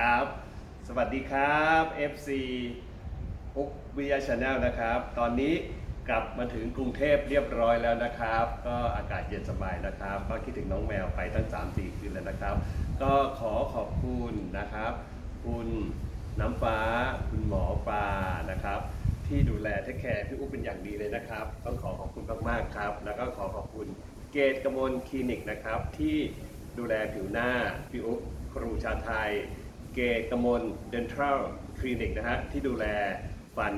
ครับ สวัสดีครับ FC อุ๊กวิทยาชาแนลนะครับ ตอนนี้กลับมาถึงกรุงเทพเรียบร้อยแล้วนะครับ ก็อากาศเย็นสบายนะครับ ก็คิดถึงน้องแมวไปตั้ง 3-4 คืนแล้วนะครับ ก็ขอขอบคุณนะครับ คุณน้ำฟ้า คุณหมอปลานะครับ ที่ดูแลเทคแคร์พี่อุ๊บเป็นอย่างดีเลยนะครับ ต้องขอขอบคุณมากๆครับ แล้วก็ขอขอบคุณเกตกมลคลินิกนะครับที่ดูแลผิวหน้าพี่อุ๊บครูชาไทย เกกมลเดนทรัลคลินิกนะฮะที่ดูแลฟัน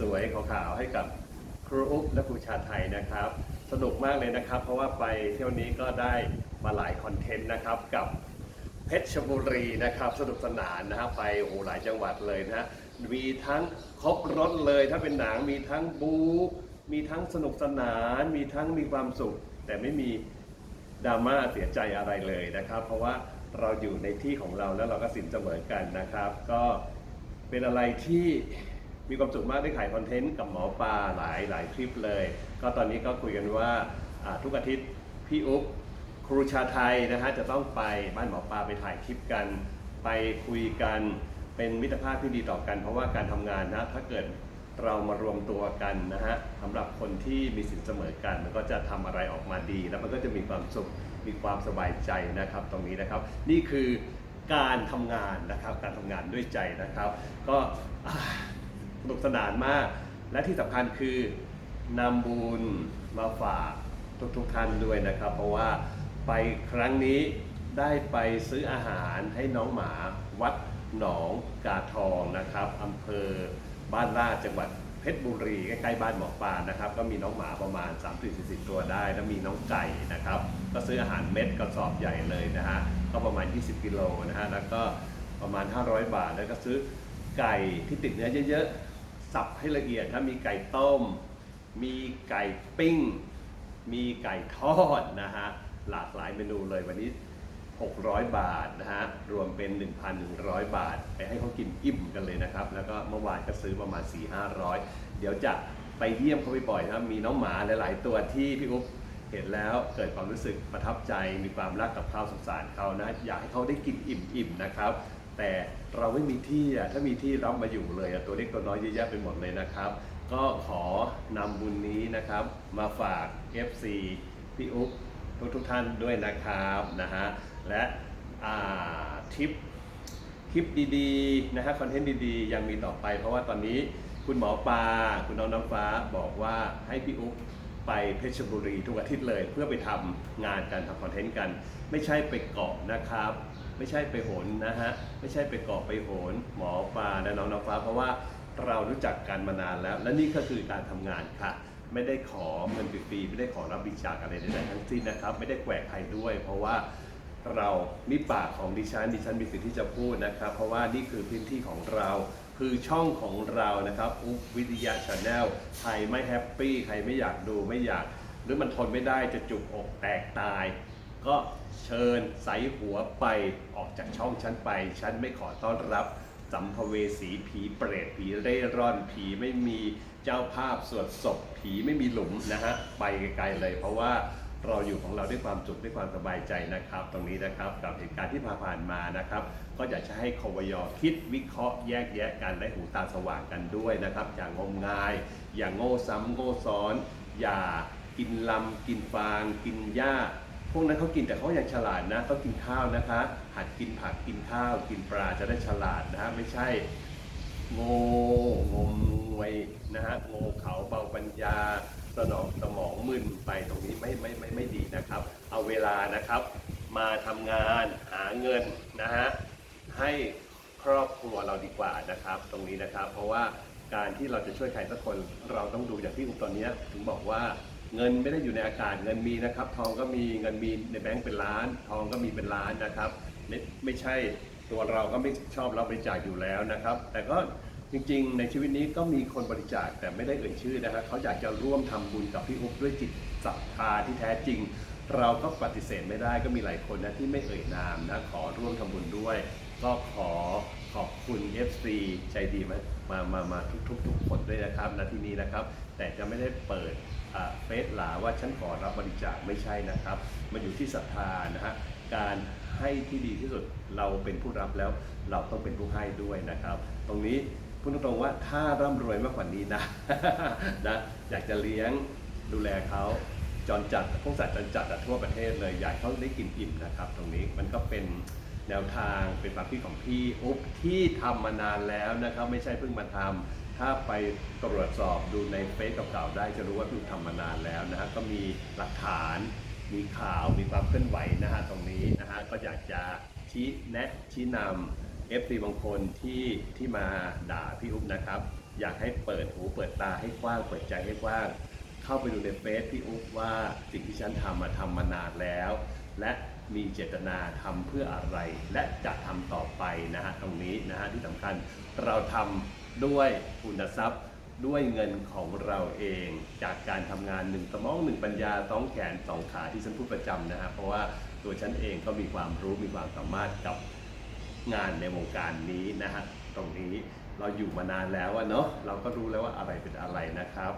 สวยๆขาวๆให้กับครูอุ๊บและครูชาไทยนะครับ สนุกมากเลยนะครับ เพราะว่าไปเที่ยวนี้ก็ได้มาหลายคอนเทนต์นะครับกับเพชรบุรีนะครับสนุกสนานนะครับไปโอ้โหหลายจังหวัดเลยนะฮะมีทั้งครบรถเลยถ้าเป็นหนังมีทั้งบู๊มีทั้งสนุกสนาน มีทั้งมีความสุข แต่ไม่มีดราม่าเสียใจอะไรเลยนะครับ เพราะว่า เราอยู่ในที่ของเราแล้วเราก็สินเสมอกันนะครับ ก็เป็นอะไรที่มีความสุขมากได้ขายคอนเทนต์กับหมอปลาหลายหลายคลิปเลย ก็ตอนนี้ก็คุยกันว่าทุกอาทิตย์พี่อุ๊บครูชาไทยนะฮะจะต้องไปบ้านหมอปลาไปถ่ายคลิปกัน ไปคุยกันเป็นมิตรภาพที่ดีต่อกัน เพราะว่าการทำงานนะถ้าเกิดเรามารวมตัวกันนะฮะสำหรับคนที่มีสินเสมอกัน มันก็จะทำอะไรออกมาดี แล้วมันก็จะมีความสุข มีความสบายใจนะครับตรงนี้นะครับ นี่คือการทำงานนะครับการทำงานด้วยใจนะครับ ก็อ่าสนุกสนานมาก และที่สำคัญคือนำบุญมาฝากทุกๆท่านด้วยนะครับ เพราะว่าไปครั้งนี้ได้ไปซื้ออาหารให้น้องหมาวัดหนองกาทองนะครับอำเภอบ้านลาดจังหวัด เพชรบุรีใกล้ๆบ้านหมอปลานะครับ ก็มีน้องหมาประมาณ3-40 ตัวได้ แล้วมีน้องไก่นะครับ ก็ซื้ออาหารเม็ดกระสอบใหญ่เลยนะฮะ ก็ประมาณ 20 กิโลนะฮะ แล้วก็ประมาณ 500 บาท แล้วก็ซื้อไก่ที่ติดเนื้อเยอะๆ สับให้ละเอียดถ้ามีไก่ต้ม มีไก่ปิ้ง มีไก่ทอดนะฮะ หลากหลายเมนูเลยวันนี้ 600 บาทนะฮะ รวมเป็น 1,100 บาท ไปให้เขากินอิ่มกันเลยนะครับ แล้วก็เมื่อวานก็ซื้อประมาณ 4-500 เดี๋ยวจะไปเยี่ยมเขาบ่อยๆนะครับมีน้องหมาหลาย ๆ ตัวที่พี่อุ๊บเห็นแล้วเกิดความรู้สึกประทับใจมีความรักกับข้าวสงสารเขานะ อยากให้เขาได้กินอิ่มๆนะครับ แต่เราไม่มีที่อะถ้ามีที่รับมาอยู่เลยอะตัวเล็กตัวน้อยเยอะแยะไปหมดเลยนะครับ ก็ขอนำบุญนี้นะครับ มาฝาก FC พี่อุ๊บทุกทุกๆท่านด้วยนะครับนะฮะและอ่าทิป คลิปดีๆ นะฮะคอนเทนต์ดีๆ ยังมีต่อไป เพราะว่าตอนนี้ คุณหมอปลาคุณน้องน้ำฟ้าบอกว่าให้พี่อุ๊บไปเพชรบุรีทุกอาทิตย์เลย เพื่อไปทำงานกันทำคอนเทนต์กัน ไม่ใช่ไปเกาะนะครับ ไม่ใช่ไปโหนนะฮะไม่ใช่ไปเกาะไปโหนหมอปลาและน้องน้ำฟ้า เพราะว่าเรารู้จักกันมานานแล้ว และนี่ก็คือการทำงานค่ะไม่ได้ขอเงินฟรีๆไม่ได้ขอรับบริจาคอะไรใดๆทั้งสิ้นนะครับ ไม่ได้แกวกใครด้วย เพราะว่าเรานี่ปากของดิฉันดิฉันมีสิทธิ์ที่จะพูดนะครับ เพราะว่านี่คือพื้นที่ของเรา คือช่องของเรานะครับอุ๊บวิทยาชาแนลใครไม่แฮปปี้ใครไม่อยากดูไม่อยาก หรือมันทนไม่ได้จะจุกอกแตกตาย ก็เชิญใส่หัวไปออกจากช่องฉันไป ฉันไม่ขอต้อนรับสัมภเวสีผีเปรตผีเร่ร่อนผีไม่มีเจ้าภาพสวดศพผีไม่มีหลุมนะฮะไปไกลๆเลยเพราะว่า เราอยู่ของเราด้วยความสุขด้วยความสบายใจนะครับ ตรงนี้นะครับกับเหตุการณ์ที่ผ่านมานะครับ ก็อยากจะให้ควยคิดวิเคราะห์แยกแยะกันและหูตาสว่างกันด้วยนะครับ อย่างงมงาย อย่างโง่ซ้ำโง่ซ้อน อย่ากินลำกินฟาง กินหญ้าพวกนั้นเขากินแต่เขายังฉลาดนะเขากินข้าวนะคะ หัดกินผักกินข้าว กินปลาจะได้ฉลาดนะฮะไม่ใช่โง่งมงวยนะฮะโง่เขาเบาปัญญา สนองสมองมึนไปตรงนี้ไม่ไม่ไม่ไม่ดีนะครับ เอาเวลานะครับ มาทำงานหาเงินนะฮะให้ครอบครัวเราดีกว่านะครับ ตรงนี้นะครับ เพราะว่าการที่เราจะช่วยใครสักคนเราต้องดูอย่างที่อุปตอนนี้ถึงบอกว่าเงินไม่ได้อยู่ในอากาศเงินมีนะครับ ทองก็มีเงินมีในแบงก์เป็นล้าน ทองก็มีเป็นล้านนะครับ ไม่ไม่ใช่ตัวเราก็ไม่ชอบรับบริจาคอยู่แล้วนะครับ แต่ก็ จริงๆ ในชีวิตนี้ก็มีคนบริจาคแต่ไม่ได้เอ่ยชื่อนะครับเขาอยากจะร่วมทำบุญกับพี่อุ๊บด้วยจิตศรัทธาที่แท้จริง เราก็ปฏิเสธไม่ได้ก็มีหลายคนนะที่ไม่เอ่ยนามนะขอร่วมทำบุญด้วย ก็ขอขอบคุณ FC ใจดีมามามามาทุกทุกทุกคนด้วยนะครับนที่นี้นะครับ แต่จะไม่ได้เปิดเฟซหลาว่าฉันขอรับบริจาคไม่ใช่นะครับมันอยู่ที่ศรัทธานะฮะการให้ที่ดีที่สุดเราเป็นผู้รับแล้วเราต้องเป็นผู้ให้ด้วยนะครับ ตรงนี้ พูดตรงๆว่าถ้าร่ำรวยมากกว่านี้นะนะอยากจะเลี้ยงดูแลเขาจรจัดพวกสัตว์จรจัดทั่วประเทศเลยอยากให้เขาได้กินอิ่มนะครับ ตรงนี้มันก็เป็นแนวทางเป็นความคิดของพี่อุ๊บที่ทำมานานแล้วนะครับ ไม่ใช่เพิ่งมาทำถ้าไปตรวจสอบดูในเฟซเก่าๆได้จะรู้ว่าพี่ทำมานานแล้วนะฮะก็มีหลักฐาน มีข่าวมีความเคลื่อนไหวนะฮะตรงนี้นะฮะก็อยากจะชี้แนะชี้นำ f อบางคนที่ที่มาด่าพี่อุ๊บนะครับ อยากให้เปิดหูเปิดตาให้กว้างเปิดใจให้กว้าง เข้าไปดูในเฟซพี่อุ๊บว่าสิ่งที่ฉันทำมาทำมานานแล้ว และมีเจตนาทำเพื่ออะไร และจะทำต่อไปนะฮะตรงนี้นะฮะที่สำคัญเราทำด้วยคุณทรัพย์ด้วยเงินของเราเองจากการทำงานหนึ่งสมองหนึ่งปัญญาสองแขนสองขาที่ฉันพูดประจำนะฮะเพราะว่าตัวฉันเองก็มีความรู้มีความสามารถกับ งานในวงการนี้นะฮะตรงนี้เราอยู่มานานแล้วอะเนาะเราก็รู้แล้วว่าอะไรเป็นอะไรนะครับ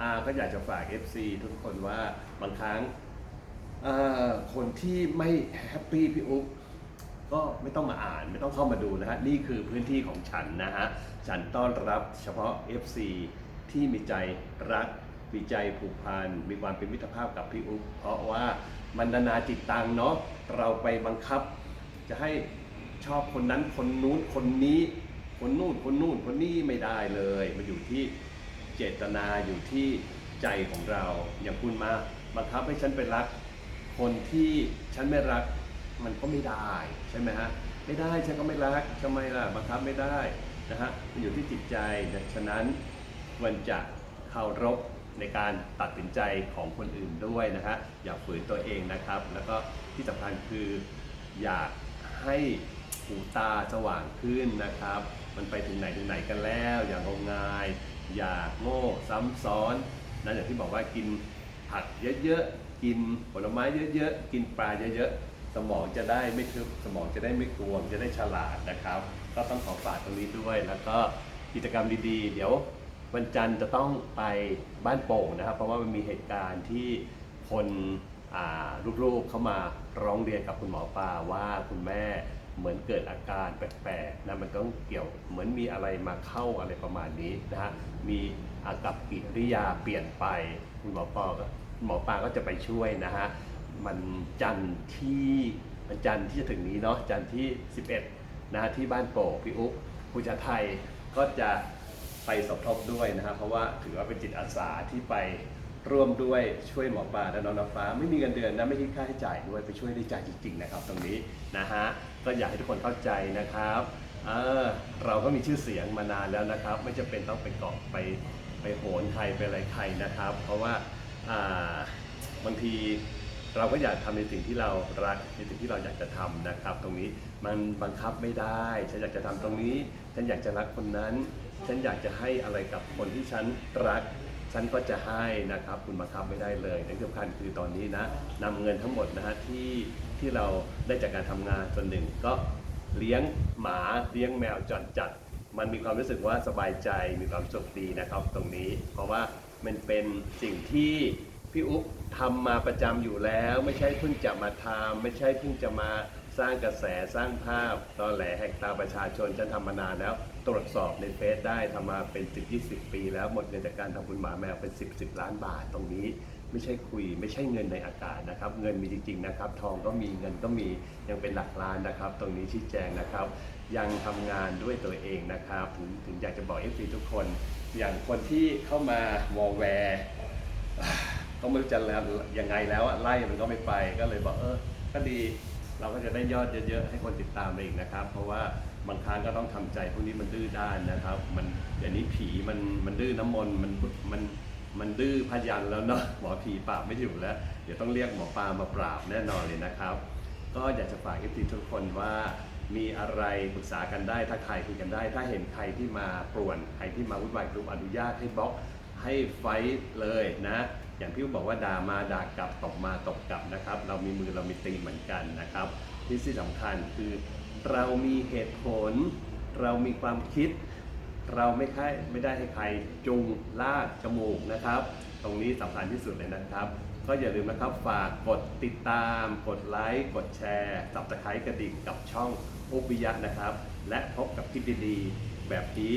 อาก็อยากจะฝาก FC ทุกคนว่าบางครั้งคนที่ไม่แฮปปี้พี่อุ๊บก็ไม่ต้องมาอ่านไม่ต้องเข้ามาดูนะฮะนี่คือพื้นที่ของฉันนะฮะฉันต้อนรับเฉพาะ FC ที่มีใจรักมีใจผูกพันมีความเป็นมิตรภาพกับพี่อุ๊บเพราะว่ามันนานาจิตตังเนาะเราไปบังคับจะให้ ชอบคนนั้นคนนู้นคนนี้ คนนู่นคนนู่นคนนี้ไม่ได้เลย มันอยู่ที่เจตนาอยู่ที่ใจของเรา อย่างคุณมาบังคับให้ฉันไปรัก คนที่ฉันไม่รักมันก็ไม่ได้ใช่ไหมฮะไม่ได้ฉันก็ไม่รักทำไมล่ะบังคับไม่ได้นะฮะมันอยู่ที่จิตใจนะฉะนั้นควรจะเคารพในการตัดสินใจของคนอื่นด้วยนะฮะอย่าฝืนตัวเองนะครับ แล้วก็ที่สำคัญคืออยากให้ หูตาสว่างขึ้นนะครับ มันไปถึงไหนถึงไหนกันแล้ว อย่างงมงาย อย่าโง่ซ้ำซ้อนนะอย่างที่บอกว่ากินผักเยอะๆ กินผลไม้เยอะๆ กินปลาเยอะๆ สมองจะได้ไม่ทึบสมองจะได้ไม่กลวง จะได้ฉลาดนะครับ ก็ต้องขอฝากตรงนี้ด้วย แล้วก็กิจกรรมดีๆ เดี๋ยววันจันทร์จะต้องไปบ้านโป่งนะครับ เพราะว่ามันมีเหตุการณ์ที่คนลูกๆเข้ามาร้องเรียนกับคุณหมอปลาว่าคุณแม่ เหมือนเกิดอาการแปลกๆนะมันต้องเกี่ยวเหมือนมีอะไรมาเข้าอะไรประมาณนี้นะฮะมีอากับกิริยาเปลี่ยนไปคุณหมอปอก็หมอปลาก็จะไปช่วยนะฮะมันจันทร์ที่มันจันทร์ที่จะถึงนี้เนาะจันทร์ที่ 11นะฮะที่บ้านโป่งพี่อุ๊บผู้ชาไทยก็จะไปสมทบด้วยนะครับเพราะว่าถือว่าเป็นจิตอาสาที่ไป ร่วมด้วยช่วยหมอปลาและน้องน้ำฟ้า ไม่มีเงินเดือนนะไม่คิดค่าใช้จ่ายด้วยไปช่วยได้ใจจริงๆนะครับ ตรงนี้นะฮะก็อยากให้ทุกคนเข้าใจนะครับเออเราก็มีชื่อเสียงมานานแล้วนะครับ ไม่จำเป็นต้องไปเกาะไปไปโหนใครไปอะไรใครนะครับ เพราะว่าอ่าบางทีเราก็อยากทำในสิ่งที่เรารักในสิ่งที่เราอยากจะทำนะครับ ตรงนี้มันบังคับไม่ได้ฉันอยากจะทำตรงนี้ ฉันอยากจะรักคนนั้น ฉันอยากจะให้อะไรกับคนที่ฉันรัก ฉันก็จะให้นะครับ คุณบังคับไม่ได้เลยที่สำคัญคือตอนนี้นะนำเงินทั้งหมดนะฮะที่ที่เราได้จากการทำงานส่วนหนึ่ง ก็เลี้ยงหมาเลี้ยงแมวจรจัด มันมีความรู้สึกว่าสบายใจมีความสุขดีนะครับ ตรงนี้ เพราะว่ามันเป็นสิ่งที่พี่อุ๊บทำมาประจำอยู่แล้ว ไม่ใช่เพิ่งจะมาทำไม่ใช่เพิ่งจะมาสร้างกระแสสร้างภาพตอแหลแหกตาประชาชนฉันทำมานานแล้ว ตรวจสอบในเฟซได้ทำมาเป็น 10 20 ปีแล้วหมดเงินจากการทำบุญหมาแมวเป็น 10 10 ล้านบาทตรงนี้ ไม่ใช่คุยไม่ใช่เงินในอากาศนะครับ เงินมีจริง ๆ นะครับ ทองก็มีเงินก็มียังเป็นหลักล้านนะครับ ตรงนี้ชี้แจงนะครับ ยังทำงานด้วยตัวเองนะครับถึงถึงอยากจะบอกเอฟซีทุกคน อย่างคนที่เข้ามาวอลแวร์ก็ไม่รู้จะแล้วยังไงแล้วอะไล่มันก็ไม่ไปก็เลยบอกเออก็ดีเราก็จะได้ยอดเยอะๆให้คนติดตามไปอีกนะครับ เพราะว่า บางครั้งก็ต้องทำใจพวกนี้มันดื้อด้านนะครับ มันเดี๋ยวนี้ผีมันมันดื้อน้ำมนต์มันมันมันดื้อพยันแล้วเนาะหมอผีปราบไม่อยู่แล้ว เดี๋ยวต้องเรียกหมอปลามาปราบแน่นอนเลยนะครับ ก็อยากจะฝากเอฟซีทุกคนว่ามีอะไรปรึกษากันได้ถ้าใครคุยกันได้ ถ้าเห็นใครที่มาป่วนใครที่มาวุ่นวายกลุ่มอนุญาตให้บล็อกให้ไฟท์เลยนะ อย่างพี่บอกว่าด่ามาด่ากลับตบมาตบกลับนะครับ เรามีมือเรามีตีนเหมือนกันนะครับ ที่ที่สำคัญคือ เรามีเหตุผล เรามีความคิด เราไม่ค่อยไม่ได้ให้ใครจูงลากจมูกนะครับ ตรงนี้สำคัญที่สุดเลยนะครับ ก็อย่าลืมนะครับฝากกดติดตาม กดไลค์ กดแชร์สับตะไคร้กระดิ่งกับช่องอุบวิยะนะครับ และพบกับคลิปดีๆแบบนี้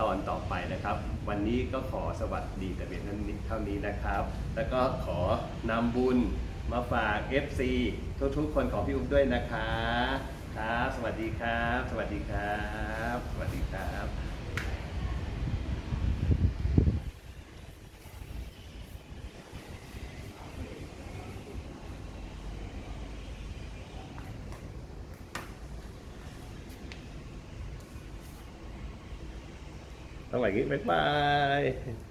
ตอนต่อไปนะครับ วันนี้ก็ขอสวัสดีแต่เพียงเท่านี้เท่านี้นะครับ แล้วก็ขอนำบุญมาฝาก FC ทุกๆ คนของพี่อุ๊บด้วยนะคะ ครับ สวัสดีครับ สวัสดีครับ สวัสดีครับต้องแบบนี้บ๊ายบาย